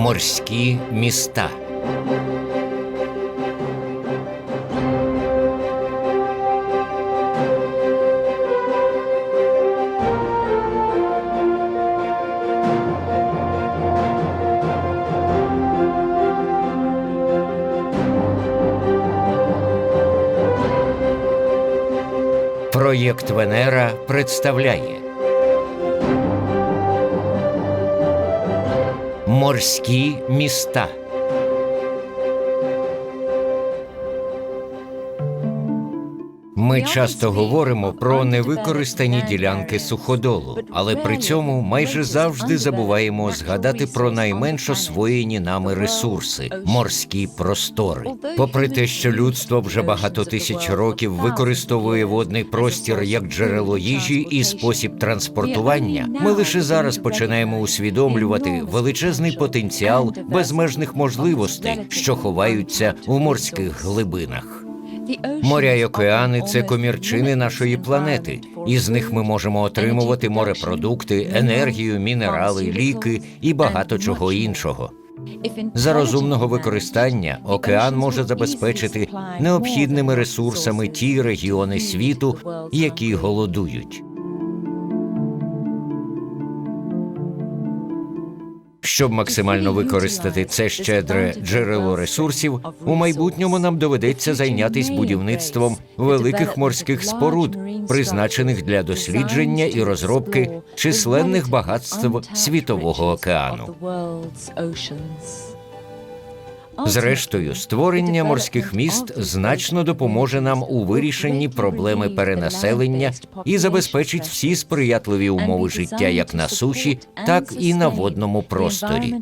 Морські міста. Проєкт Венера представляє Морські міста. Ми часто говоримо про невикористані ділянки суходолу, але при цьому майже завжди забуваємо згадати про найменш освоєні нами ресурси морські простори. Попри те, що людство вже багато тисяч років використовує водний простір як джерело їжі і спосіб транспортування, ми лише зараз починаємо усвідомлювати величезний потенціал безмежних можливостей, що ховаються у морських глибинах. Моря й океани це комірчини нашої планети, і з них ми можемо отримувати морепродукти, енергію, мінерали, ліки і багато чого іншого. За розумного використання океан може забезпечити необхідними ресурсами ті регіони світу, які голодують. Щоб максимально використати це щедре джерело ресурсів, у майбутньому нам доведеться зайнятися будівництвом великих морських споруд, призначених для дослідження і розробки численних багатств світового океану. Зрештою, створення морських міст значно допоможе нам у вирішенні проблеми перенаселення і забезпечить всі сприятливі умови життя як на суші, так і на водному просторі.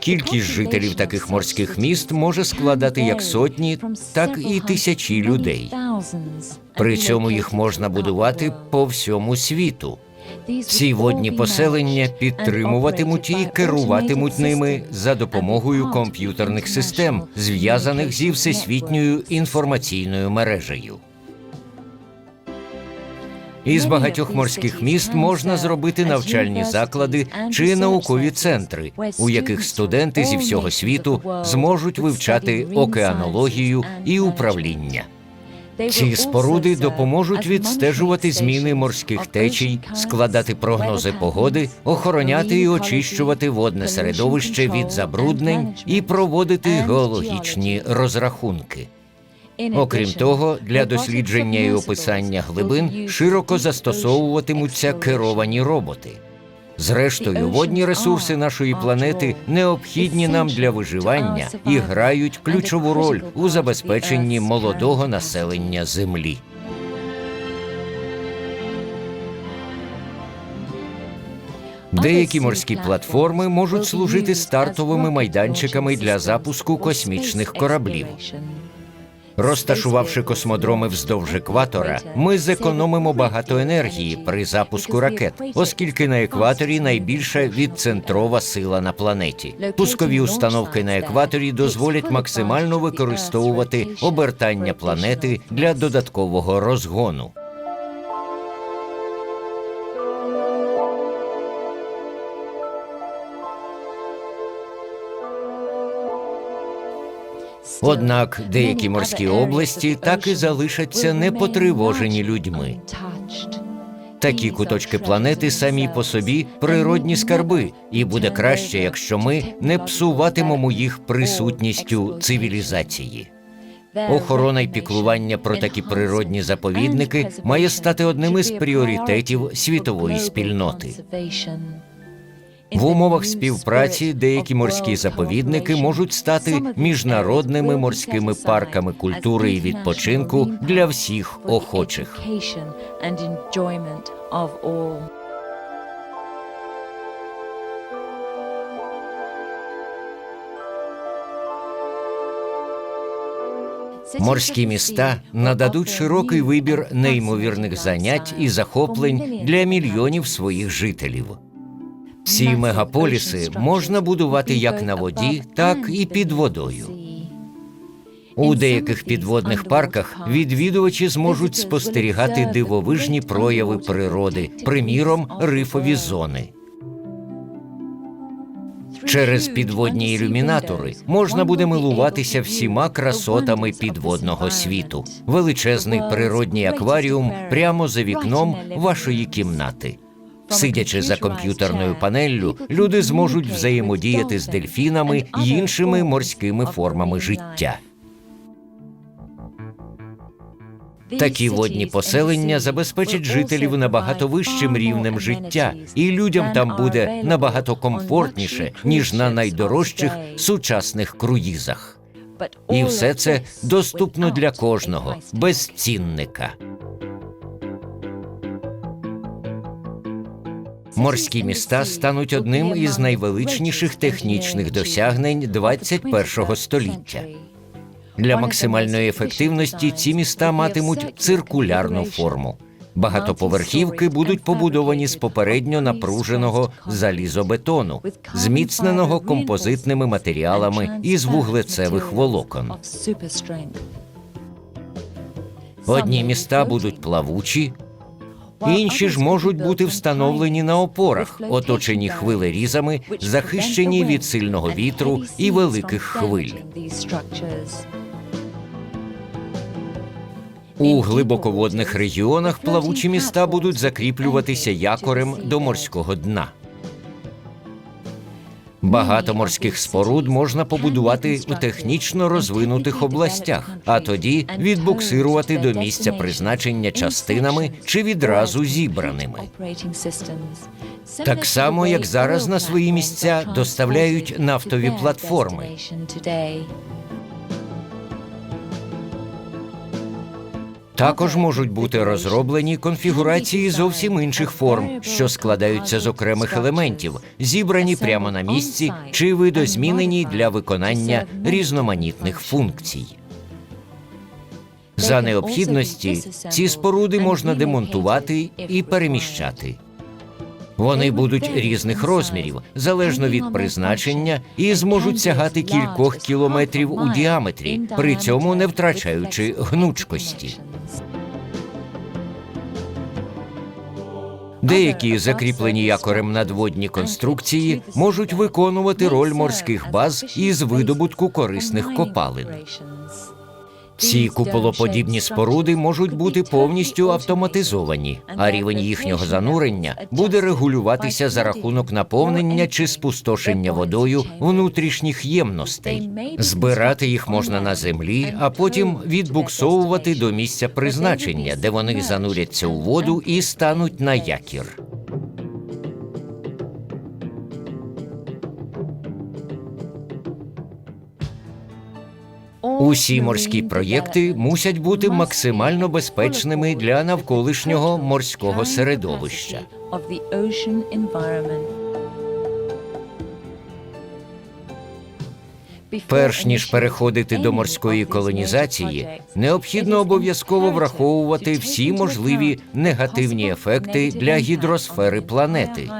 Кількість жителів таких морських міст може складати як сотні, так і тисячі людей. При цьому їх можна будувати по всьому світу. Ці водні поселення підтримуватимуть і керуватимуть ними за допомогою комп'ютерних систем, зв'язаних зі всесвітньою інформаційною мережею. Із багатьох морських міст можна зробити навчальні заклади чи наукові центри, у яких студенти зі всього світу зможуть вивчати океанологію і управління. Ці споруди допоможуть відстежувати зміни морських течій, складати прогнози погоди, охороняти і очищувати водне середовище від забруднень і проводити геологічні розрахунки. Окрім того, для дослідження і описання глибин широко застосовуватимуться керовані роботи. Зрештою, водні ресурси нашої планети необхідні нам для виживання і грають ключову роль у забезпеченні молодого населення Землі. Деякі морські платформи можуть служити стартовими майданчиками для запуску космічних кораблів. Розташувавши космодроми вздовж екватора, ми зекономимо багато енергії при запуску ракет, оскільки на екваторі найбільша відцентрова сила на планеті. Пускові установки на екваторі дозволять максимально використовувати обертання планети для додаткового розгону. Однак деякі морські області так і залишаться непотривожені людьми. Такі куточки планети самі по собі природні скарби, і буде краще, якщо ми не псуватимемо їх присутністю цивілізації. Охорона й піклування про такі природні заповідники має стати одним із пріоритетів світової спільноти. В умовах співпраці деякі морські заповідники можуть стати міжнародними морськими парками культури і відпочинку для всіх охочих. Морські міста нададуть широкий вибір неймовірних занять і захоплень для мільйонів своїх жителів. Ці мегаполіси можна будувати як на воді, так і під водою. У деяких підводних парках відвідувачі зможуть спостерігати дивовижні прояви природи, приміром, рифові зони. Через підводні ілюмінатори можна буде милуватися всіма красотами підводного світу. Величезний природній акваріум прямо за вікном вашої кімнати. Сидячи за комп'ютерною панеллю, люди зможуть взаємодіяти з дельфінами й іншими морськими формами життя. Такі водні поселення забезпечать жителів набагато вищим рівнем життя, і людям там буде набагато комфортніше ніж на найдорожчих сучасних круїзах. І все це доступно для кожного, без цінника. Морські міста стануть одним із найвеличніших технічних досягнень 21 століття. Для максимальної ефективності ці міста матимуть циркулярну форму. Багатоповерхівки будуть побудовані з попередньо напруженого залізобетону, зміцненого композитними матеріалами із вуглецевих волокон. Одні міста будуть плавучі, інші ж можуть бути встановлені на опорах, оточені хвилерізами, захищені від сильного вітру і великих хвиль. У глибоководних регіонах плавучі міста будуть закріплюватися якорем до морського дна. Багато морських споруд можна побудувати у технічно розвинутих областях, а тоді відбуксирувати до місця призначення частинами чи відразу зібраними. Так само, як зараз на свої місця доставляють нафтові платформи. Також можуть бути розроблені конфігурації зовсім інших форм, що складаються з окремих елементів, зібрані прямо на місці чи видозмінені для виконання різноманітних функцій. За необхідності ці споруди можна демонтувати і переміщати. Вони будуть різних розмірів, залежно від призначення, і зможуть сягати кількох кілометрів у діаметрі, при цьому не втрачаючи гнучкості. Деякі закріплені якорем надводні конструкції можуть виконувати роль морських баз із видобутку корисних копалин. Ці куполоподібні споруди можуть бути повністю автоматизовані, а рівень їхнього занурення буде регулюватися за рахунок наповнення чи спустошення водою внутрішніх ємностей. Збирати їх можна на землі, а потім відбуксовувати до місця призначення, де вони зануряться у воду і стануть на якір. Усі морські проєкти мусять бути максимально безпечними для навколишнього морського середовища. Перш ніж переходити до морської колонізації, необхідно обов'язково враховувати всі можливі негативні ефекти для гідросфери планети,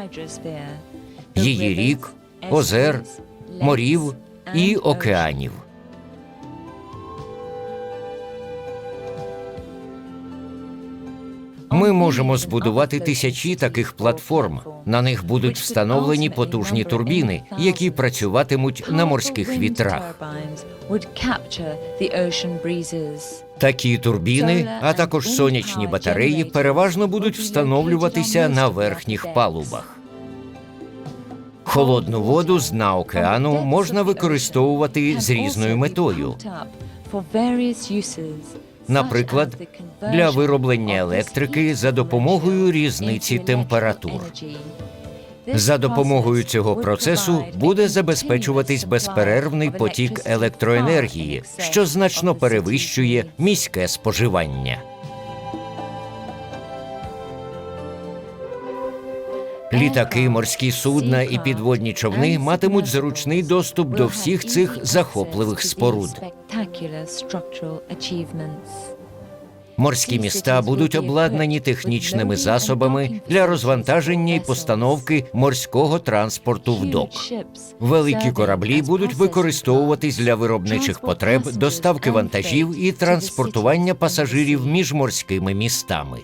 її рік, озер, морів і океанів. Ми можемо збудувати тисячі таких платформ. На них будуть встановлені потужні турбіни, які працюватимуть на морських вітрах. Такі турбіни, а також сонячні батареї, переважно будуть встановлюватися на верхніх палубах. Холодну воду з дна океану можна використовувати з різною метою. Наприклад, для вироблення електрики за допомогою різниці температур. За допомогою цього процесу буде забезпечуватись безперервний потік електроенергії, що значно перевищує міське споживання. Літаки, морські судна і підводні човни матимуть зручний доступ до всіх цих захопливих споруд. Морські міста будуть обладнані технічними засобами для розвантаження і постановки морського транспорту в док. Великі кораблі будуть використовуватись для виробничих потреб, доставки вантажів і транспортування пасажирів між морськими містами.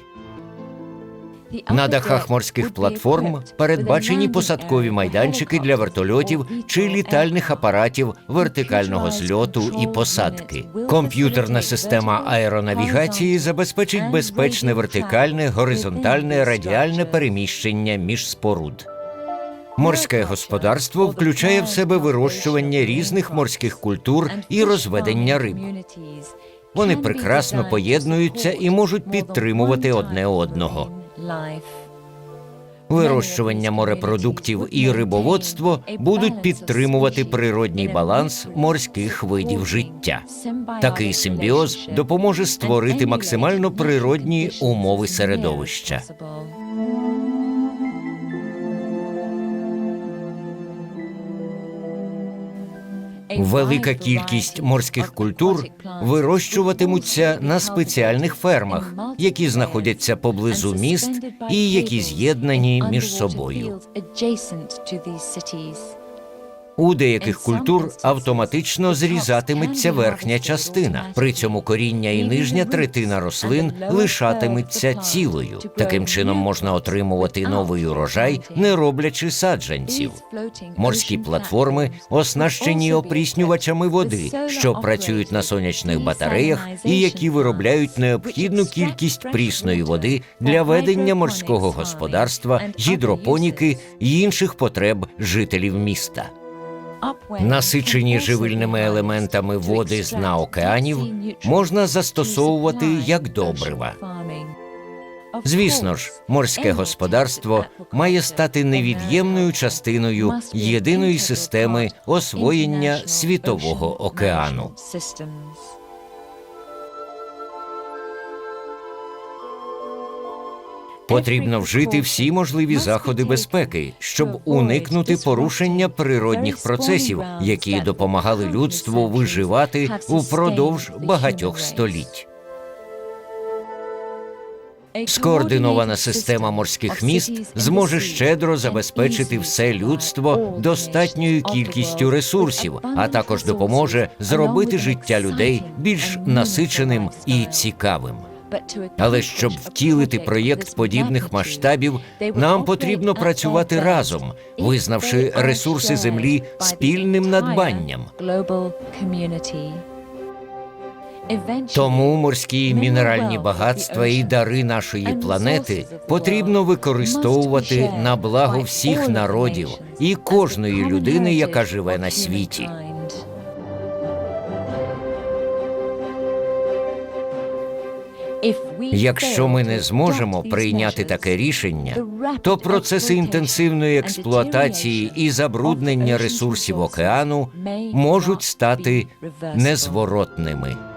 На дахах морських платформ передбачені посадкові майданчики для вертольотів чи літальних апаратів вертикального зльоту і посадки. Комп'ютерна система аеронавігації забезпечить безпечне вертикальне, горизонтальне, радіальне переміщення між споруд. Морське господарство включає в себе вирощування різних морських культур і розведення риб. Вони прекрасно поєднуються і можуть підтримувати одне одного. Вирощування морепродуктів і рибоводство будуть підтримувати природній баланс морських видів життя. Такий симбіоз допоможе створити максимально природні умови середовища. Велика кількість морських культур вирощуватимуться на спеціальних фермах, які знаходяться поблизу міст і які з'єднані між собою. У деяких культур автоматично зрізатиметься верхня частина. При цьому коріння і нижня третина рослин лишатиметься цілою. Таким чином можна отримувати новий урожай, не роблячи саджанців. Морські платформи оснащені опріснювачами води, що працюють на сонячних батареях і які виробляють необхідну кількість прісної води для ведення морського господарства, гідропоніки і інших потреб жителів міста. Насичені живильними елементами води з дна океанів можна застосовувати як добрива. Звісно ж, морське господарство має стати невід'ємною частиною єдиної системи освоєння світового океану. Потрібно вжити всі можливі заходи безпеки, щоб уникнути порушення природних процесів, які допомагали людству виживати упродовж багатьох століть. Скоординована система морських міст зможе щедро забезпечити все людство достатньою кількістю ресурсів, а також допоможе зробити життя людей більш насиченим і цікавим. Але щоб втілити проєкт подібних масштабів, нам потрібно працювати разом, визнавши ресурси землі спільним надбанням. Тому морські мінеральні багатства і дари нашої планети потрібно використовувати на благо всіх народів і кожної людини, яка живе на світі. Якщо ми не зможемо прийняти таке рішення, то процеси інтенсивної експлуатації і забруднення ресурсів океану можуть стати незворотними.